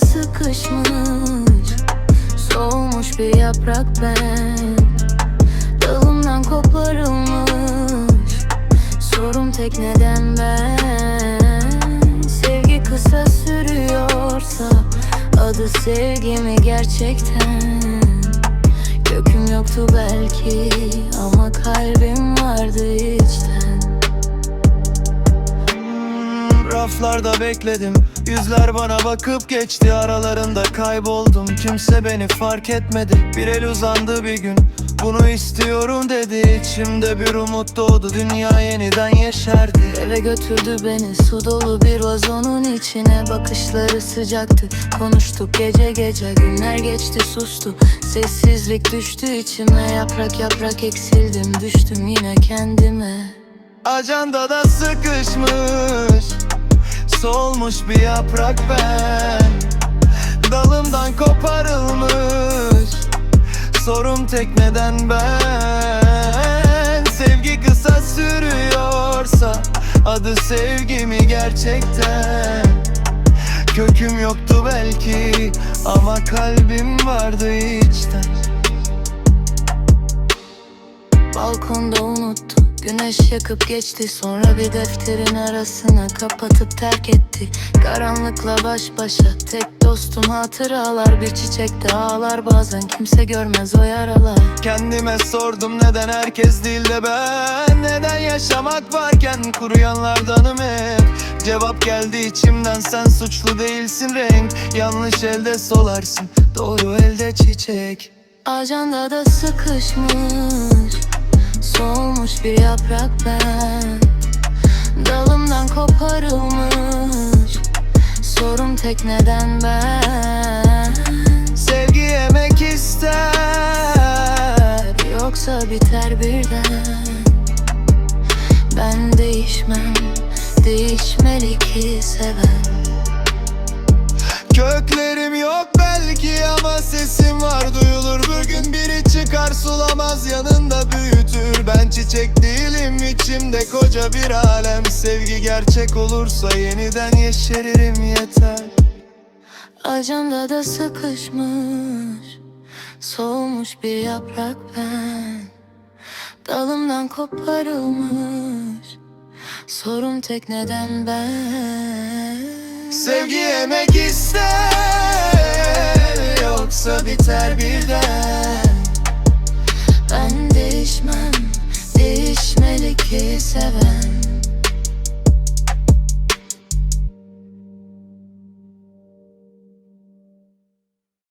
sıkışmış. Soğumuş bir yaprak ben. Dalımdan koparılmış. Sorum tek neden ben? Sevgi kısa sürüyorsa Adı sevgi mi gerçekten. Köküm yoktu belki Ama kalbim vardı içten Raflarda bekledim. Yüzler bana bakıp geçti Aralarında kayboldum. Kimse beni fark etmedi. Bir el uzandı bir gün. Bunu istiyorum dedi. İçimde bir umut doğdu. Dünya yeniden yeşerdi. Eve götürdü beni su dolu bir vazonun içine. Bakışları sıcaktı. Konuştuk gece gece Günler geçti sustu. Sessizlik düştü içime Yaprak yaprak eksildim. Düştüm yine kendime. Ajandada sıkışmış Solmuş bir yaprak ben. Dalımdan koparılmış Sorum tek neden ben. Sevgi kısa sürüyorsa Adı sevgi mi gerçekten? Köküm yoktu belki Ama kalbim vardı içten Güneş yakıp geçti Sonra bir defterin arasına kapatıp terk etti. Karanlıkla baş başa Tek dostum hatıralar. Bir çiçekte ağlar bazen Kimse görmez o yaralar. Kendime sordum neden herkes değil de ben? Neden yaşamak varken kuruyanlardanım hep? Cevap geldi içimden sen suçlu değilsin renk. Yanlış elde solarsın doğru elde çiçek. Ajandada sıkışmış Solmuş bir yaprak ben. Dalımdan koparılmış Sorum tek neden ben. Sevgi yemek ister Yoksa biter birden. Ben değişmem Değişmeli ki seven sulamaz yanında büyütür. Ben çiçek değilim içimde koca bir alem. Sevgi gerçek olursa yeniden yeşeririm yeter. Ajandada sıkışmış Soğumuş bir yaprak ben. Dalımdan koparılmış Sorum tek neden ben. Sevgi yemek ister Yoksa biter birden değişmem. Değişmeli ki seven